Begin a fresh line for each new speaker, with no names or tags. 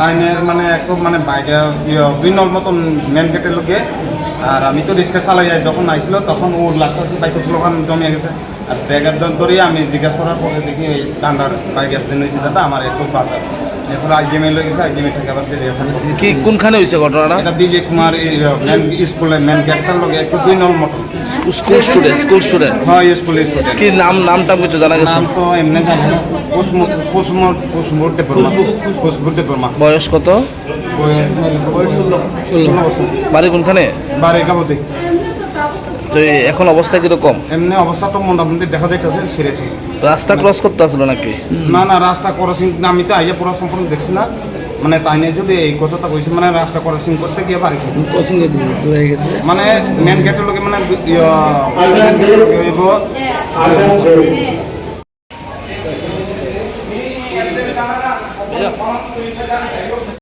তাইনের মানে একটু মানে বাইরে ইয়ে, দুই নল মতন মেন গেটের লোকে। আর আমি তো রিক্সা চালাই যাই যখন আইছিল তখন ওর লাগতেছে বাইকে স্লোগান জমিয়ে গেছে আর ব্যাগের ধরে আমি জিজ্ঞাসা করার পরে দেখি ওই ডান্ডার বাইক অ্যাক্সিডেন্ট হয়েছে দাদা আমার একটু বাঁচা এরপর আইজিএমএ লয়ে গেছে আইজিএমএ থেকে আবার
কি কোনখানে হয়েছে ঘটনাটা?
এটা বিজয় কুমার স্কুলের গেটটার লোকে একটু দুই নল মতন
স্কুল স্টুডেন্ট স্কুল স্টুডেন্ট
হয় স্কুল স্টুডেন্ট
কি নাম নামটা কিছু জানা গেছে?
নাম তো এমনি জানি না। কুসমুর্তে পরমা কুসমুর্তে পরমা
বয়স কত?
বয়স
বাড়ি কোনখানে?
বারে কাবতে
তো এখন অবস্থা কীরকম?
এমনি অবস্থা তো মোটামুটি দেখা যাইতেছে সিরিয়াসলি
রাস্তা ক্রস করতে আসলো নাকি?
না না রাস্তা ক্রসিং আমি তো আইয়া পুরো সম্পূর্ণ দেখছি না। মানে তাই নিয়ে যদি এই কথাটা কইছে মানে রাস্তা ক্রসিং করতে গিয়ে বাড়ি।
ক্রসিং হয়ে গেছে।
মানে মেন গেটের লোকে মানে